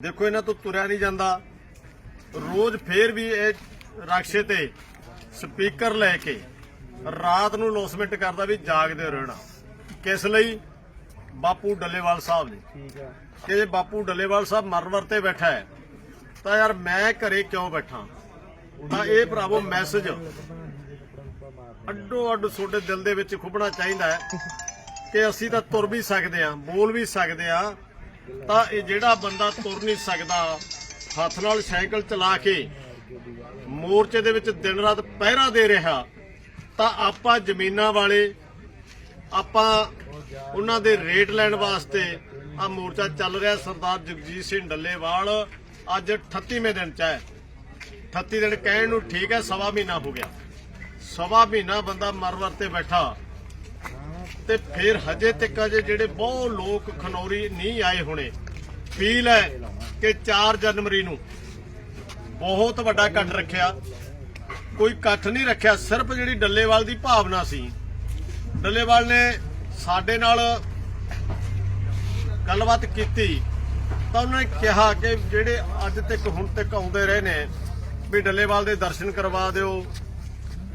ਦੇਖੋ ਇਹਨਾਂ ਤੋਂ ਤੁਰਿਆ ਨਹੀਂ ਜਾਂਦਾ। ਰੋਜ਼ ਫੇਰ ਵੀ ਇਹ ਰਕਸ਼ੇ ਤੇ ਸਪੀਕਰ ਲੈ ਕੇ ਰਾਤ ਨੂੰ ਲੋਸਮੈਂਟ ਕਰਦਾ ਵੀ ਜਾਗਦੇ ਰਹਿਣਾ। ਕਿਸ ਲਈ? ਬਾਪੂ ਡੱਲੇਵਾਲ ਸਾਹਿਬ ਨੇ ਠੀਕ ਆ। ਕਿ ਜੇ ਬਾਪੂ ਡੱਲੇਵਾਲ ਸਾਹਿਬ ਮਰਵਰ ਤੇ ਬੈਠਾ ਹੈ ਤਾਂ ਯਾਰ ਮੈਂ ਘਰੇ ਕਿਉਂ ਬੈਠਾ? ਤਾਂ ਇਹ ਭਰਾਵੋ ਮੈਸੇਜ ਅੱਡੋ ਅੱਡ ਤੁਹਾਡੇ ਦਿਲ ਦੇ ਵਿੱਚ ਖੁੱਭਣਾ ਚਾਹੀਦਾ ਹੈ ਕਿ ਅਸੀਂ ਤਾਂ ਤੁਰ ਵੀ ਸਕਦੇ ਹਾਂ ਬੋਲ ਵੀ ਸਕਦੇ ਹਾਂ ਤਾਂ ਇਹ ਜਿਹੜਾ ਬੰਦਾ ਤੁਰ ਨਹੀਂ ਸਕਦਾ, ਹੱਥ ਨਾਲ ਸਾਈਕਲ ਚਲਾ ਕੇ ਮੋਰਚੇ ਦੇ ਵਿੱਚ ਦਿਨ ਰਾਤ ਪਹਿਰਾ ਦੇ ਰਿਹਾ, ਤਾਂ ਆਪਾਂ ਜ਼ਮੀਨਾਂ ਵਾਲੇ, ਆਪਾਂ ਉਹਨਾਂ ਦੇ ਰੇਟ ਲੈਣ ਵਾਸਤੇ ਆ ਮੋਰਚਾ ਚੱਲ ਰਿਹਾ ਸਰਦਾਰ ਜਗਜੀਤ ਸਿੰਘ ਡੱਲੇਵਾਲ, ਅੱਜ 38ਵੇਂ ਦਿਨ ਚ ਹੈ। 38 ਦਿਨ ਕਹਿਣ ਨੂੰ ਠੀਕ ਹੈ, ਸਵਾ ਮਹੀਨਾ ਹੋ ਗਿਆ। ਸਵਾ ਮਹੀਨਾ ਬੰਦਾ ਮਰਵਰ ਤੇ ਬੈਠਾ। ਤੇ ਫਿਰ ਹਜੇ ਤੱਕ ਅਜੇ ਜਿਹੜੇ ਬਹੁਤ ਲੋਕ ਖਨੌਰੀ ਨਹੀਂ ਆਏ ਹੋਣੇ ਫੀਲ ਹੈ ਕਿ 4 ਜਨਵਰੀ ਨੂੰ ਬਹੁਤ ਵੱਡਾ ਇਕੱਠ ਰੱਖਿਆ। ਕੋਈ ਇਕੱਠ ਨਹੀਂ ਰੱਖਿਆ, ਸਿਰਫ ਜਿਹੜੀ ਡੱਲੇਵਾਲ ਦੀ ਭਾਵਨਾ ਸੀ। ਡੱਲੇਵਾਲ ਨੇ ਸਾਡੇ ਨਾਲ ਗੱਲਬਾਤ ਕੀਤੀ, ਤਾਂ ਉਹਨਾਂ ਨੇ ਕਿਹਾ ਕਿ ਜਿਹੜੇ ਅੱਜ ਤੱਕ ਹੁਣ ਤੱਕ ਆਉਂਦੇ ਰਹੇ ਨੇ, ਵੀ ਡੱਲੇਵਾਲ ਦੇ ਦਰਸ਼ਨ ਕਰਵਾ ਦਿਓ।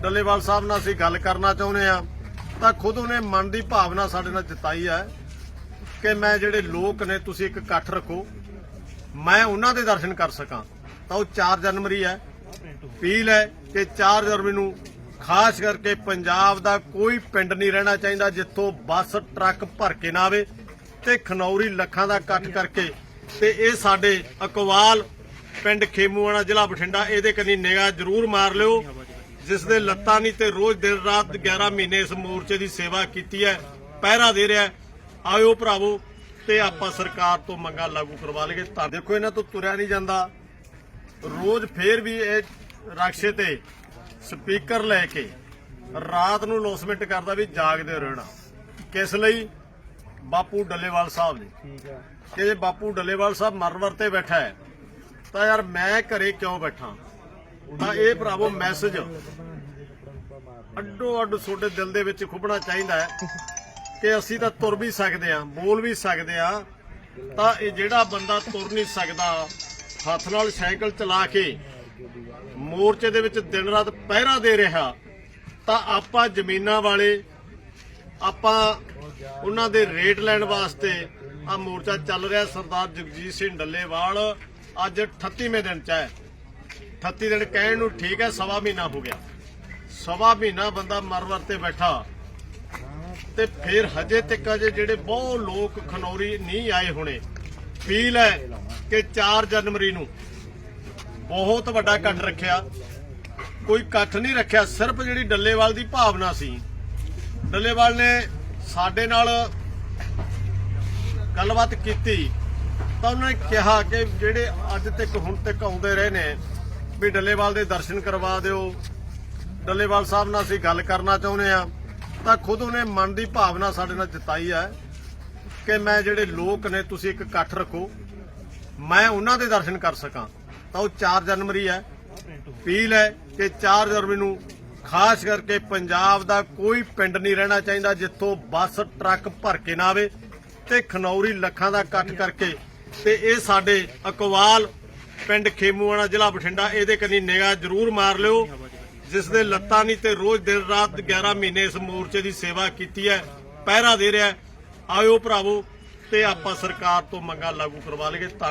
ਡੱਲੇਵਾਲ ਸਾਹਿਬ ਨਾਲ ਅਸੀਂ ਗੱਲ ਕਰਨਾ ਚਾਹੁੰਦੇ ਆ ਤਾਂ ਖੁਦ ਉਹਨੇ ਮਨ ਦੀ ਭਾਵਨਾ ਸਾਡੇ ਨਾਲ ਜਤਾਈ ਹੈ ਕਿ ਮੈਂ ਜਿਹੜੇ ਲੋਕ ਨੇ, ਤੁਸੀਂ ਇੱਕ ਇਕੱਠ ਰੱਖੋ। ਮੈਂ ਉਹਨਾਂ ਦੇ ਦਰਸ਼ਨ ਕਰ ਸਕਾਂ। ਤਾਂ ਉਹ 4 ਜਨਵਰੀ ਹੈ। ਅਪੀਲ ਹੈ ਕਿ 4 ਜਨਵਰੀ ਨੂੰ ਖਾਸ ਕਰਕੇ ਪੰਜਾਬ ਦਾ ਕੋਈ ਪਿੰਡ ਨਹੀਂ ਰਹਿਣਾ ਚਾਹੀਦਾ ਜਿੱਥੋਂ ਬੱਸ, ਟਰੱਕ ਭਰ ਕੇ ਨਾ ਆਵੇ ਤੇ ਖਨੌਰੀ, ਲੱਖਾਂ ਦਾ ਇਕੱਠ ਕਰਕੇ ਤੇ ਇਹ ਸਾਡੇ ਅਕਵਾਲ ਪਿੰਡ ਖੇਮੂਆਣਾ, ਜ਼ਿਲ੍ਹਾ ਬਠਿੰਡਾ, ਇਹਦੇ ਕੰਨੀ ਨਿਗਾਹ ਜ਼ਰੂਰ ਮਾਰ ਲਿਓ। ਜਿਸ ਦੇ ਲੱਤਾਂ ਨਹੀਂ ਤੇ ਰੋਜ਼ ਦਿਨ ਰਾਤ 11 ਮਹੀਨੇ ਇਸ ਮੋਰਚੇ ਦੀ ਸੇਵਾ ਕੀਤੀ ਹੈ ਪਹਿਰਾ ਦੇ ਰਿਹਾ ਹੈ। ਆਇਓ ਭਰਾਵੋ ਤੇ ਆਪਾਂ ਸਰਕਾਰ ਤੋਂ ਮੰਗਾਂ ਲਾਗੂ ਕਰਵਾ ਲਈਏ। ਤਾਂ ਦੇਖੋ ਇਹਨਾਂ ਤੋਂ ਤੁਰਿਆ ਨਹੀਂ ਜਾਂਦਾ। ਰੋਜ਼ ਫੇਰ ਵੀ ਇਹ ਰਕਸ਼ੇ ਤੇ ਸਪੀਕਰ ਲੈ ਕੇ ਰਾਤ ਨੂੰ ਲੋਸਮੈਂਟ ਕਰਦਾ ਵੀ ਜਾਗਦੇ ਰਹਿਣਾ। ਕਿਸ ਲਈ? ਬਾਪੂ ਡੱਲੇਵਾਲ ਸਾਹਿਬ ਨੇ। ਠੀਕ ਆ ਕਿ ਜੇ ਬਾਪੂ ਡੱਲੇਵਾਲ ਸਾਹਿਬ ਮਰਵਰ ਤੇ ਬੈਠਾ ਹੈ ਤਾਂ ਯਾਰ ਮੈਂ ਘਰੇ ਕਿਉਂ ਬੈਠਾ? ਤਾਂ ਇਹ ਭਰਾਵੋ ਮੈਸੇਜ ਅੱਡੋ ਅੱਡ ਤੁਹਾਡੇ ਦਿਲ ਦੇ ਵਿੱਚ ਖੁੱਬਣਾ ਚਾਹੀਦਾ ਹੈ ਕਿ ਅਸੀਂ ਤਾਂ ਤੁਰ ਵੀ ਸਕਦੇ ਹਾਂ, ਬੋਲ ਵੀ ਸਕਦੇ ਹਾਂ, ਤਾਂ ਇਹ ਜਿਹੜਾ ਬੰਦਾ ਤੁਰ ਨਹੀਂ ਸਕਦਾ, ਹੱਥ ਨਾਲ ਸਾਈਕਲ ਚਲਾ ਕੇ ਮੋਰਚੇ ਦੇ ਵਿੱਚ ਦਿਨ ਰਾਤ ਪਹਿਰਾ ਦੇ ਰਿਹਾ, ਤਾਂ ਆਪਾਂ ਜ਼ਮੀਨਾਂ ਵਾਲੇ, ਆਪਾਂ ਉਹਨਾਂ ਦੇ ਰੇਟ ਲੈਣ ਵਾਸਤੇ ਆ ਮੋਰਚਾ ਚੱਲ ਰਿਹਾ, ਸਰਦਾਰ ਜਗਜੀਤ ਸਿੰਘ ਡੱਲੇਵਾਲ ਅੱਜ 38ਵੇਂ ਦਿਨ ਚ ਹੈ। 38 ਦਿਨ ਕਹਿਣ ਨੂੰ ਠੀਕ ਹੈ, ਸਵਾ ਮਹੀਨਾ ਹੋ ਗਿਆ। ਸਵਾ ਮਹੀਨਾ ਬੰਦਾ ਮਰਵਰ ਤੇ ਬੈਠਾ। ਤੇ ਫਿਰ ਹਜੇ ਤੱਕ ਅਜੇ ਜਿਹੜੇ ਬਹੁਤ ਲੋਕ ਖਨੌਰੀ ਨਹੀਂ ਆਏ ਹੋਣੇ ਫੀਲ ਹੈ ਕਿ 4 ਜਨਵਰੀ ਨੂੰ ਬਹੁਤ ਵੱਡਾ ਇਕੱਠ ਰੱਖਿਆ। ਕੋਈ ਇਕੱਠ ਨਹੀਂ ਰੱਖਿਆ, ਸਿਰਫ ਜਿਹੜੀ ਡੱਲੇਵਾਲ ਦੀ ਭਾਵਨਾ ਸੀ। ਡੱਲੇਵਾਲ ਨੇ ਸਾਡੇ ਨਾਲ ਗੱਲਬਾਤ ਕੀਤੀ ਤਾਂ ਉਹਨਾਂ ਨੇ ਕਿਹਾ ਕਿ ਜਿਹੜੇ ਅੱਜ ਤੱਕ ਹੁਣ ਤੱਕ ਆਉਂਦੇ ਰਹੇ ਨੇ ਵੀ ਡੱਲੇਵਾਲ ਦੇ ਦਰਸ਼ਨ ਕਰਵਾ ਦਿਓ। ਡੱਲੇਵਾਲ ਸਾਹਿਬ ਨਾਲ ਅਸੀਂ ਗੱਲ ਕਰਨਾ ਚਾਹੁੰਦੇ ਆ ਤਾਂ ਖੁਦ ਉਹਨੇ ਮਨ ਦੀ ਭਾਵਨਾ ਸਾਡੇ ਨਾਲ ਜਤਾਈ ਹੈ ਕਿ ਮੈਂ ਜਿਹੜੇ ਲੋਕ ਨੇ, ਤੁਸੀਂ ਇੱਕ ਇਕੱਠ ਰੱਖੋ। ਮੈਂ ਉਹਨਾਂ ਦੇ ਦਰਸ਼ਨ ਕਰ ਸਕਾਂ। ਤਾਂ ਉਹ 4 ਜਨਵਰੀ ਹੈ। ਅਪੀਲ ਹੈ ਕਿ 4 ਜਨਵਰੀ ਨੂੰ ਖਾਸ ਕਰਕੇ ਪੰਜਾਬ ਦਾ ਕੋਈ ਪਿੰਡ ਨਹੀਂ ਰਹਿਣਾ ਚਾਹੀਦਾ ਜਿੱਥੋਂ ਬੱਸ, ਟਰੱਕ ਭਰ ਕੇ ਨਾ ਆਵੇ ਤੇ ਖਨੌਰੀ ਲੱਖਾਂ ਦਾ ਇਕੱਠ ਕਰਕੇ ਤੇ ਇਹ ਸਾਡੇ ਅਕਵਾਲ ਪਿੰਡ ਖੇਮੂਆਣਾ ਜ਼ਿਲ੍ਹਾ ਬਠਿੰਡਾ, ਇਹਦੇ ਕੰਨੀ ਨਿਗਾਹ ਜ਼ਰੂਰ ਮਾਰ ਲਿਓ। ਜਿਸ ਦੇ ਲੱਤਾਂ ਨਹੀਂ ਤੇ ਰੋਜ਼ ਦਿਨ ਰਾਤ 11 ਮਹੀਨੇ ਇਸ ਮੋਰਚੇ ਦੀ ਸੇਵਾ ਕੀਤੀ ਹੈ, ਪਹਿਰਾ ਦੇ ਰਿਹਾ ਆਇਓ ਭਰਾਵੋ, ਤੇ ਆਪਾਂ ਸਰਕਾਰ ਤੋਂ ਮੰਗਾਂ ਲਾਗੂ ਕਰਵਾ ਲਈਏ।